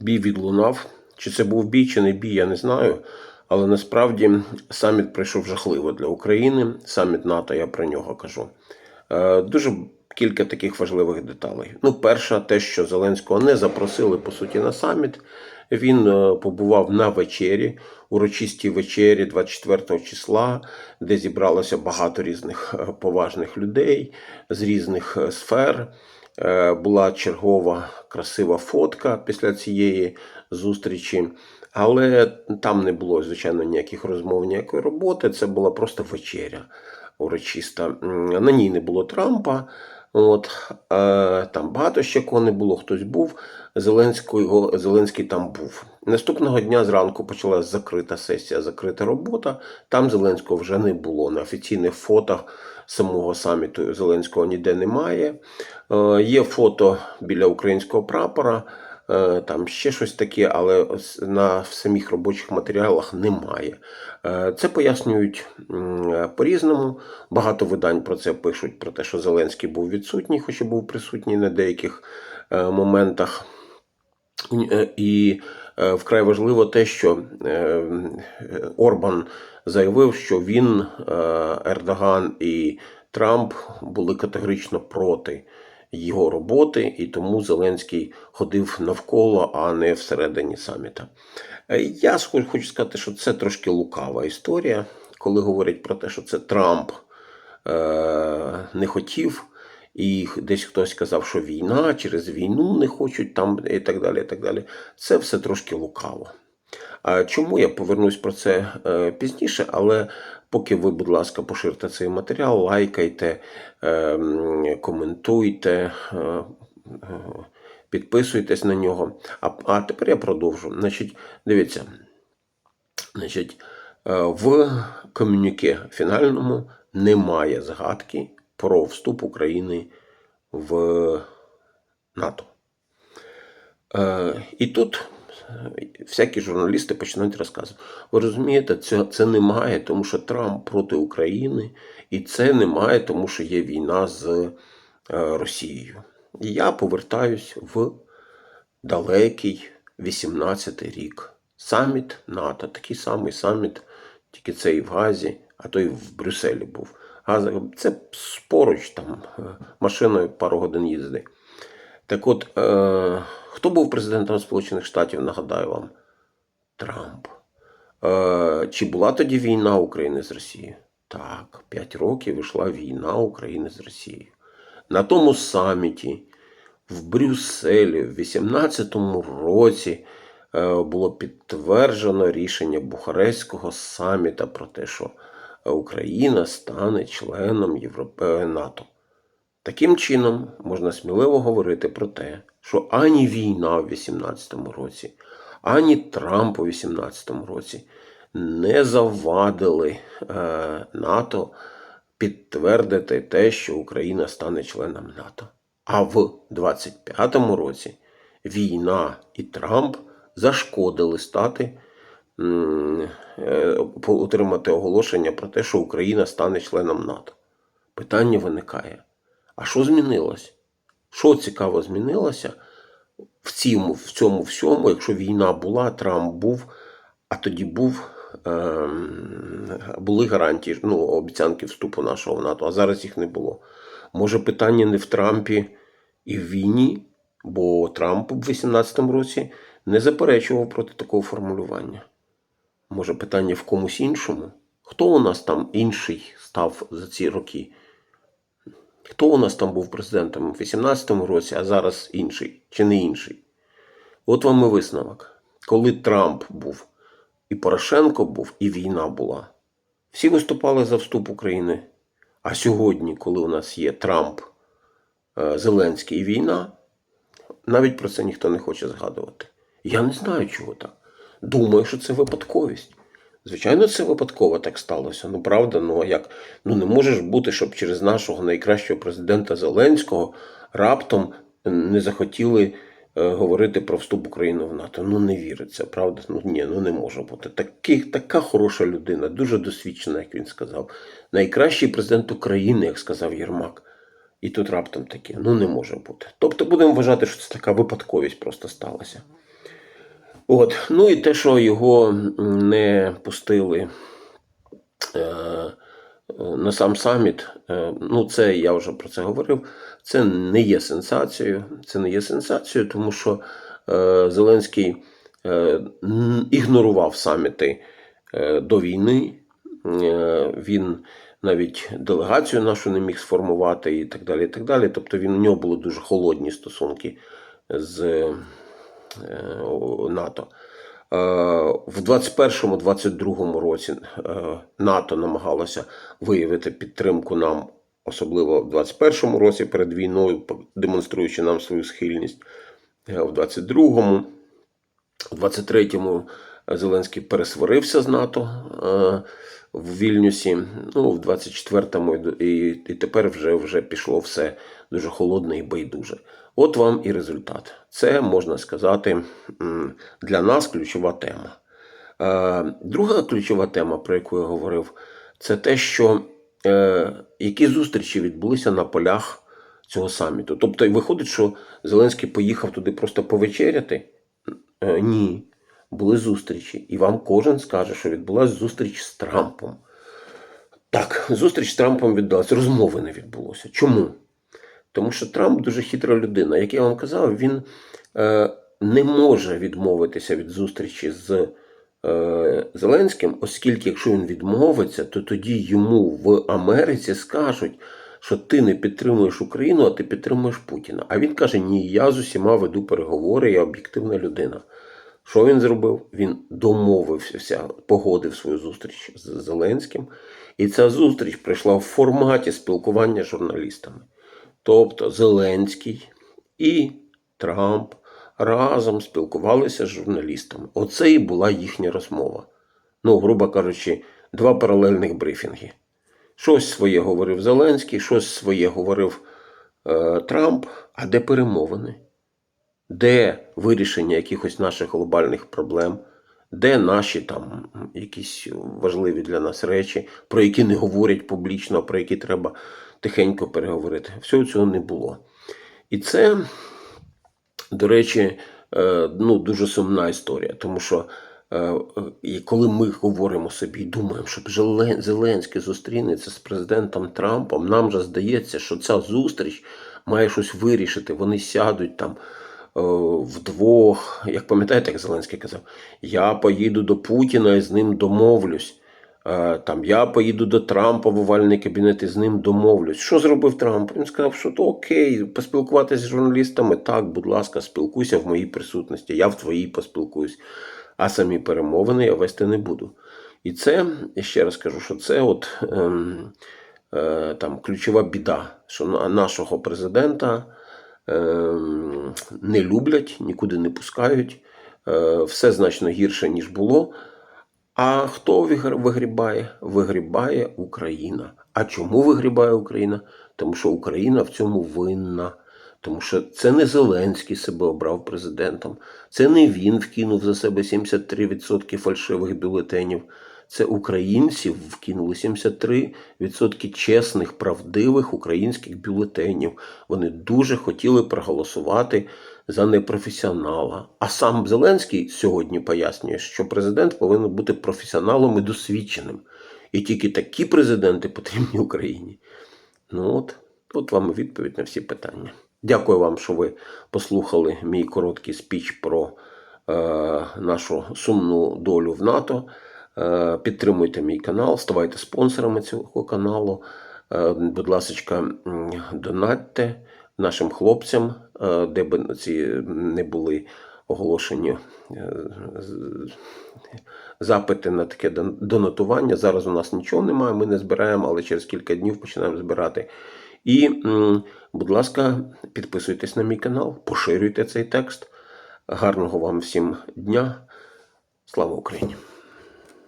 бій відлунав. Чи це був бій, чи не бій, я не знаю. Але насправді саміт пройшов жахливо для України. Саміт НАТО, я про нього кажу. Е, Дуже кілька таких важливих деталей. Ну, перша, те, що Зеленського не запросили по суті на саміт. Він е, побував на вечері, урочистій вечері 24 числа, де зібралося багато різних е, поважних людей з різних сфер. Е, Була чергова красива фотка після цієї зустрічі. Але там не було, звичайно, ніяких розмов, ніякої роботи. Це була просто вечеря урочиста. На ній не було Трампа. От, е, там багато ще коней було, хтось був. Зеленського, Зеленський там був. Наступного дня зранку почалася закрита сесія, закрита робота. Там Зеленського вже не було. На офіційних фото самого саміту Зеленського ніде немає. Е, є фото біля українського прапора. Е, Там ще щось таке, але на самих робочих матеріалах немає. Е, Це пояснюють е, по-різному. Багато видань про це пишуть, про те, що Зеленський був відсутній, хоча був присутній на деяких моментах. І вкрай важливо те, що Орбан заявив, що він, Ердоган і Трамп були категорично проти його роботи, і тому Зеленський ходив навколо, а не всередині саміта. Е, Я хочу сказати, що це трошки лукава історія, коли говорять про те, що це Трамп е, не хотів. І десь хтось казав, що війна через війну не хочуть там і так далі. і так далі. Це все трошки лукаво. Чому я повернусь про це е, пізніше, але поки ви, будь ласка, поширте цей матеріал, лайкайте, е, коментуйте, е, е, підписуйтесь на нього. А, а тепер я продовжу. Значить, дивіться, значить, в комюніке фінальному немає згадки про вступ України в НАТО. І тут всякі журналісти починають розказувати. Ви розумієте, це, це немає, тому що Трамп проти України, і це немає, тому що є війна з е, Росією. І я повертаюсь в далекий 18-й рік. Саміт НАТО, такий самий саміт, тільки це і в Газі, а то і в Брюсселі був. Газа це поруч там е, машиною пару годин їзди. Так от, е, хто був президентом Сполучених Штатів, нагадаю вам? Трамп. Е, чи була тоді війна України з Росією? Так, 5 років йшла війна України з Росією. На тому саміті в Брюсселі в 18-му році е, було підтверджено рішення Бухарестського саміта про те, що Україна стане членом Європе... НАТО. Таким чином, можна сміливо говорити про те, що ані війна в 18-му році, ані Трамп у 18-му році не завадили е, НАТО підтвердити те, що Україна стане членом НАТО. А в 25-му році війна і Трамп зашкодили стати е, отримати оголошення про те, що Україна стане членом НАТО. Питання виникає: а що змінилось? Що цікаво змінилося в цьому, в цьому всьому, якщо війна була, Трамп був, а тоді був, ем, були гарантії, ну, обіцянки вступу нашого в НАТО, а зараз їх не було. Може, питання не в Трампі і в війні, бо Трамп в 18-му році не заперечував проти такого формулювання. Може, питання в комусь іншому? Хто у нас там інший став за ці роки? Хто у нас там був президентом в 18-му році, а зараз інший чи не інший? От вам і висновок. Коли Трамп був, і Порошенко був, і війна була, всі виступали за вступ України. А сьогодні, коли у нас є Трамп, е, Зеленський і війна, навіть про це ніхто не хоче згадувати. Я не знаю, чого так. Думаю, що це випадковість. Звичайно, це випадково так сталося. Ну правда, ну а як? Ну не може ж бути, щоб через нашого найкращого президента Зеленського раптом не захотіли е, говорити про вступ України в НАТО. Ну не віриться, правда? Ну ні, ну не може бути. Такий, така хороша людина, дуже досвідчена, як він сказав. Найкращий президент України, як сказав Єрмак. І тут раптом таке. Ну не може бути. Тобто будемо вважати, що це така випадковість просто сталася. От. Ну і те, що його не пустили е, на сам саміт, е, ну це я вже про це говорив. Це не є сенсацією. Це не є сенсацією, тому що е, Зеленський ігнорував саміти до війни. Він навіть делегацію нашу не міг сформувати і так далі. І так далі. Тобто він у нього були дуже холодні стосунки з НАТО. Е, В 2021-2022 році е, НАТО намагалося виявити підтримку нам, особливо в 21-му році перед війною, демонструючи нам свою схильність. Е, В 22-му, в 23-му Зеленський пересварився з НАТО е, в Вільнюсі. Ну, в 24-му і, і, тепер вже, вже пішло все дуже холодне і байдуже. От вам і результат. Це можна сказати для нас ключова тема. Е, Друга ключова тема, про яку я говорив, це те, що е, які зустрічі відбулися на полях цього саміту. Тобто, виходить, що Зеленський поїхав туди просто повечеряти. Ні, були зустрічі. І вам кожен скаже, що відбулася зустріч з Трампом. Так, зустріч з Трампом відбулася, розмови не відбулося. Чому? Тому що Трамп дуже хитра людина. Як я вам казав, він е, не може відмовитися від зустрічі з е, Зеленським, оскільки якщо він відмовиться, то тоді йому в Америці скажуть, що ти не підтримуєш Україну, а ти підтримуєш Путіна. А він каже: Ні, я з усіма веду переговори, я об'єктивна людина. Що він зробив? Він домовився, погодив свою зустріч з Зеленським, і ця зустріч прийшла в форматі спілкування з журналістами. Тобто Зеленський і Трамп разом спілкувалися з журналістами. Оце і була їхня розмова. Ну, грубо кажучи, два паралельних брифінги. Щось своє говорив Зеленський, щось своє говорив е, Трамп, а де перемовини? Де вирішення якихось наших глобальних проблем, де наші там якісь важливі для нас речі, про які не говорять публічно, про які треба тихенько переговорити. Всього цього не було. І це, до речі, е, ну, дуже сумна історія, тому що е, і коли ми говоримо собі і думаємо, що Зеленський зустрінеться з президентом Трампом, нам же здається, що ця зустріч має щось вирішити. Вони сядуть там вдвох. Як пам'ятаєте, як Зеленський казав, я поїду до Путіна і з ним домовлюсь. Е, Там я поїду до Трампа в овальний кабінет і з ним домовлюсь. Що зробив Трамп? Він сказав, що то окей, поспілкуватися з журналістами. Так, будь ласка, спілкуйся в моїй присутності, я в твоїй поспілкуюсь. А самі перемовини я вести не буду. І це, ще раз кажу, що це от ем, е, там ключова біда, що нашого президента не люблять, нікуди не пускають. Е, все значно гірше, ніж було. А хто вигрібає? Вигрібає Україна. А чому вигрібає Україна? Тому що Україна в цьому винна. Тому що це не Зеленський себе обрав президентом, це не він вкинув за себе 73% фальшивих бюлетенів. Це українці вкинули 73% чесних, правдивих українських бюлетенів. Вони дуже хотіли проголосувати за непрофесіонала. А сам Зеленський сьогодні пояснює, що президент повинен бути професіоналом і досвідченим. І тільки такі президенти потрібні Україні. Ну от, от вам відповідь на всі питання. Дякую вам, що ви послухали мій короткий спіч про е, нашу сумну долю в НАТО. Е, підтримуйте мій канал, ставайте спонсорами цього каналу. Е, будь ласка, донатьте нашим хлопцям, е, де б ці не були оголошені запити на таке донатування. Зараз у нас нічого немає, ми не збираємо, але через кілька днів починаємо збирати. І, будь ласка, підписуйтесь на мій канал, поширюйте цей текст. Гарного вам всім дня. Слава Україні!